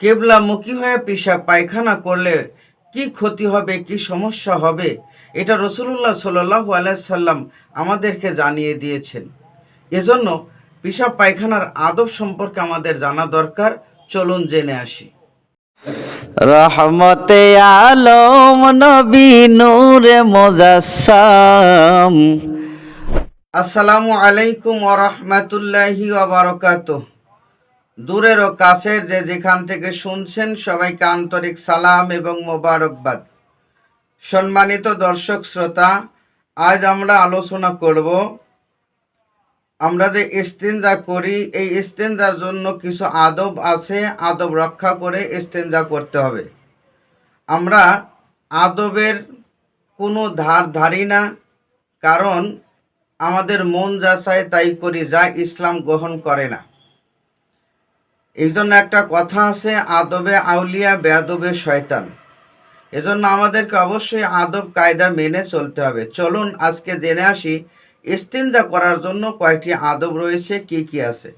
কেবলামুখী হয়ে পেশাব পায়খানা করলে কি ক্ষতি হবে কি সমস্যা হবে এটা রসুল্লাহ সাল্লাহ আলাইসাল্লাম আমাদেরকে জানিয়ে দিয়েছেন। এজন্য পেশাব পায়খানার আদব সম্পর্কে আমাদের জানা দরকার চলুন জেনে আসি। রহমতে আলম নবী নূরে মোজাসাম আসসালামু আলাইকুম ওরহমতুল্লাহি ওবরকাত দূরের ও কাছের যে যেখান থেকে শুনছেন সবাইকে আন্তরিক সালাম এবং মোবারকবাদ। সম্মানিত দর্শক শ্রোতা, আজ আমরা আলোচনা করব আমরা যে ইস্তেঞ্জা করি, এই ইস্তেঞ্জার জন্য কিছু আদব আছে, আদব রক্ষা করে ইস্তেঞ্জা করতে হবে। আমরা আদবের কোনো ধার ধারি না, কারণ আমাদের মন যা চায় তাই করি, যা ইসলাম গ্রহণ করে না। এই জন্য একটা কথা আছে, আদবে আউলিয়া, বেয়াদবে শয়তান। এজন্য আমাদেরকে অবশ্যই আদব, কায়দা মেনে চলতে হবে। চলুন আজকে জেনে আসি, ইস্তিনজা করার জন্য কয়েকটি আদব রয়েছে, কি কি আছে?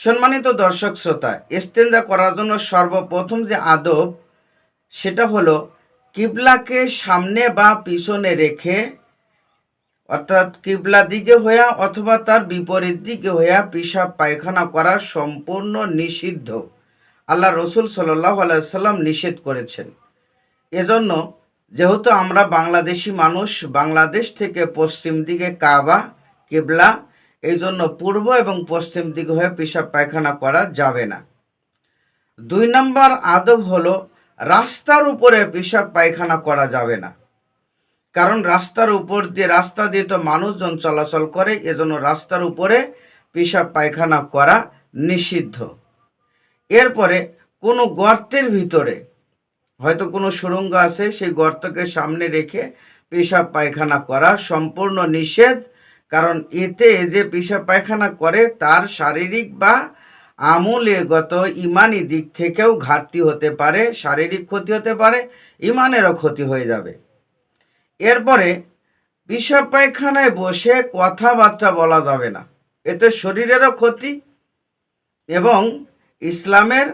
সম্মানিত দর্শক শ্রোতা ইস্তেঞ্জা করার জন্য সর্বপ্রথম যে আদব, সেটা হলো কিবলাকে সামনে বা পিছনে রেখে অর্থাৎ কিবলা দিকে হইয়া অথবা তার বিপরীত দিকে হইয়া পিসাব পায়খানা করা সম্পূর্ণ নিষিদ্ধ। আল্লাহ রসুল সাল্লাহ আলাইসাল্লাম নিষেধ করেছেন। এজন্য যেহেতু আমরা বাংলাদেশি মানুষ, বাংলাদেশ থেকে পশ্চিম দিকে কাবা, কিবলা এই জন্য পূর্ব এবং পশ্চিম দিকে হয়ে পিসাব পায়খানা করা যাবে না। দুই নম্বর আদব হলো রাস্তার উপরে পিসাব পায়খানা করা যাবে না। কারণ রাস্তার উপর দিয়ে, রাস্তা দিয়ে তো মানুষজন চলাচল করে, এজন্য রাস্তার উপরে পেশাব পায়খানা করা নিষিদ্ধ। এরপরে কোনো গর্তের ভিতরে হয়তো কোনো সুড়ঙ্গ আছে, সেই গর্তকে সামনে রেখে পেশাব পায়খানা করা সম্পূর্ণ নিষেধ, কারণ এতে যে পেশাব পায়খানা করে, তার শারীরিক বা আমূলগত ইমানি দিক থেকেও ঘাটতি হতে পারে, শারীরিক ক্ষতি হতে পারে, ইমানেরও ক্ষতি হয়ে যাবে। এরপরে পেশাব পায়খানায় বসে কথাবার্তা বলা যাবে না। এতে শরীরেরও ক্ষতি এবং ইসলামের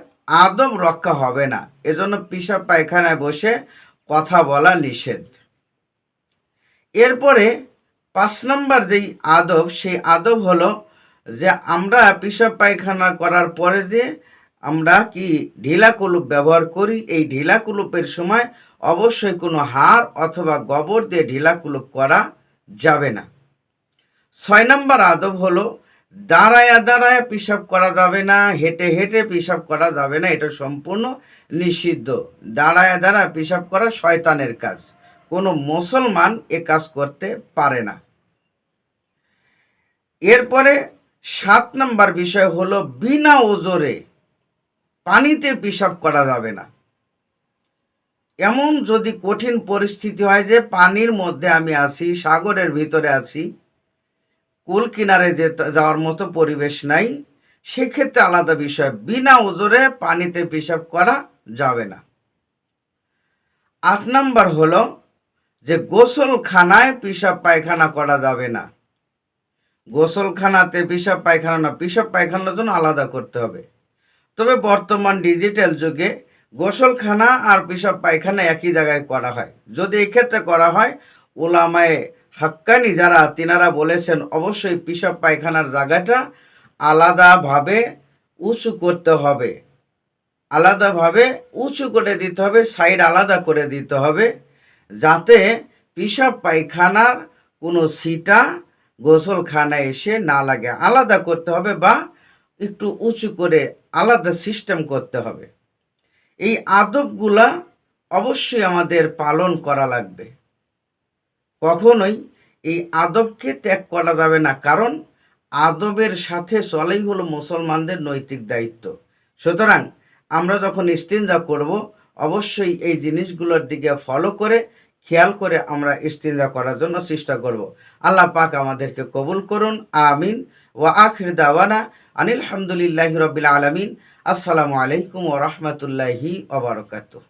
আদব রক্ষা হবে না। এজন্য পিসাব পায়খানায় বসে কথা বলা নিষেধ। এরপরে পাঁচ নম্বর যেই আদব, সেই আদব হলো যে আমরা পিসাব পায়খানা করার পরে যে আমরা কি ঢিলা কুলুপ ব্যবহার করি, এই ঢিলা কুলুপের সময় অবশ্যই কোনো হাড় অথবা গোবর দিয়ে ঢিলা কুলুপ করা যাবে না। ছয় নম্বর আদব হলো, দাঁড়ায়া দাঁড়ায় পিসাব করা যাবে না, হেঁটে হেঁটে পিসাব করা যাবে না, এটা সম্পূর্ণ নিষিদ্ধ। দাঁড়ায়া দাঁড়ায় পিসাব করা শয়তানের কাজ। কোনো মুসলমান এ কাজ করতে পারে না। এরপরে সাত নম্বর বিষয় হলো, বিনা ওজরে পানিতে পিসাব করা যাবে না। এমন যদি কঠিন পরিস্থিতি হয় যে পানির মধ্যে আমি আছি, সাগরের ভিতরে আছি, কুল কিনারে যাওয়ার মতো পরিবেশ নাই, সেক্ষেত্রে আলাদা বিষয়। বিনা ওজরে পানিতে পেশাব করা যাবে না। আট নাম্বার হলো যে গোসলখানায় পেশাব পায়খানা করা যাবে না। গোসলখানাতে পেশাব পায়খানা না, পেশাব পায়খানার জন্য আলাদা করতে হবে। তবে বর্তমান ডিজিটাল যুগে গোসলখানা আর পেশাব পায়খানা একই জায়গায় করা হয়। যদি এক্ষেত্রে করা হয়, ওলামায় হাক্কানি যারা, তিনারা বলেছেন অবশ্যই পেশাব পায়খানার জায়গাটা আলাদাভাবে উঁচু করতে হবে। আলাদাভাবে উঁচু করে দিতে হবে, সাইড আলাদা করে দিতে হবে, যাতে পেশাব পায়খানার কোনো সিটা গোসলখানায় এসে না লাগে। আলাদা করতে হবে বা একটু উঁচু করে আলাদা সিস্টেম করতে হবে। এই আদবগুলা অবশ্যই আমাদের পালন করা লাগবে। কখনোই এই আদবকে ত্যাগ করা যাবে না, কারণ আদবের সাথে চলেই হলো মুসলমানদের নৈতিক দায়িত্ব। সুতরাং আমরা যখন ইস্তিনজা করব, অবশ্যই এই জিনিসগুলোর দিকে ফলো করে, খেয়াল করে আমরা ইস্তিনজা করার জন্য চেষ্টা করব। আল্লাহ পাক আমাদেরকে কবুল করুন, আমিন। ওয়া আখির দাওয়ানা আনিল হামদুলিল্লাহি রবিল আলমিন। আসসালামু আলাইকুম ওরহমতুল্লাহি ওবরকাতুহ